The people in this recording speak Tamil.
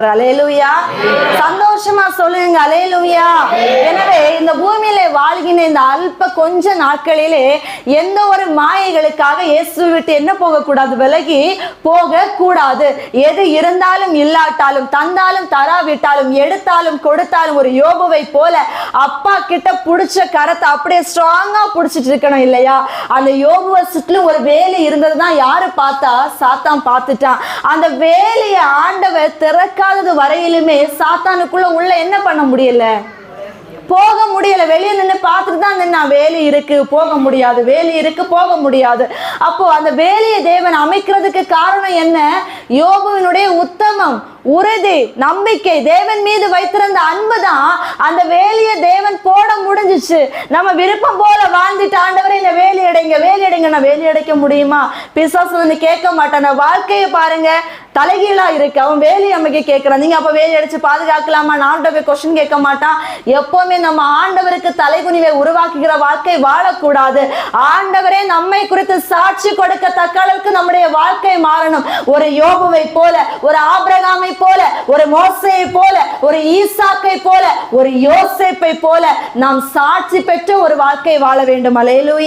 அலேலுயா சந்தோஷமா சொல்லுங்க அலேலுயா எனவே இந்த பூமியில வாழ்கின்ற இந்த அல்ப கொஞ்ச நாட்களிலே எந்த ஒரு மாயைகளுக்காக இயேசு விட்டு என்ன போக கூடாது விலகி போக கூடாது எது இருந்தாலும் இல்லாட்டாலும் தந்தாலும் தராவிட்டாலும் எடுத்தாலும் கொடுத்தாலும் ஒரு யோபுவை போல அப்பா கிட்ட புடிச்ச கரத்தை அப்படியே ஸ்ட்ராங்கா புடிச்சிட்டு இருக்கணும் இல்லையா? அந்த யோபுவை சுற்றிலும் ஒரு வேலி இருந்ததுதான் யாரு பார்த்தா? சாத்தான் பார்த்துட்டான். அந்த வேலையை ஆண்டவர் திறக்க இல்லாதது வரையிலுமே சாத்தானுக்குள்ள உள்ள என்ன பண்ண முடியல? போக முடியல. வெளியே நின்று பார்த்துட்டு தான் நின்னா வேலி இருக்கு போக முடியாது. வேலி இருக்கு போக முடியாது. அப்போ அந்த வேலியை தேவன் அமைக்கிறதுக்கு காரணம் என்ன? யோபுவினுடைய உத்தமம் உறுதி நம்பிக்கை. தேவன் மீது வைத்திருந்த அன்பு தான் அந்த வேலியை தேவன் போட முடிஞ்சிச்சு. நம்ம விருப்பம் போல வாழ்ந்துட்டு அடைங்க நான் வேலி அடைக்க முடியுமா? பிசாசு வந்து கேட்க மாட்டேன். வாழ்க்கையை பாருங்க. தலைகீழா இருக்கு. அவன் வேலி அமைக்க கேட்கிறான். நீங்க அப்ப வேலி அடிச்சு பாதுகாக்கலாமா? நான் போய் கொஸ்டின் கேட்க மாட்டான். எப்பவுமே நம்ம ஆண்டவருக்கு தலைகுனிவை உருவாக்குகிற வாழ்க்கை வாழக்கூடாது. ஆண்டவரே நம்மை குறித்து சாட்சி கொடுக்கத்தக்க அளவுக்கு நம்முடைய வாழ்க்கை மாறணும். ஒரு யோபுவை போல ஒரு ஆபிரகாமை போல ஒரு மோசையை போல ஒரு ஈசாக்கை போல ஒரு யோசேப்பை போல நாம் சாட்சி பெற்ற ஒரு வாழ்க்கை வாழ வேண்டும். அலையலூயா.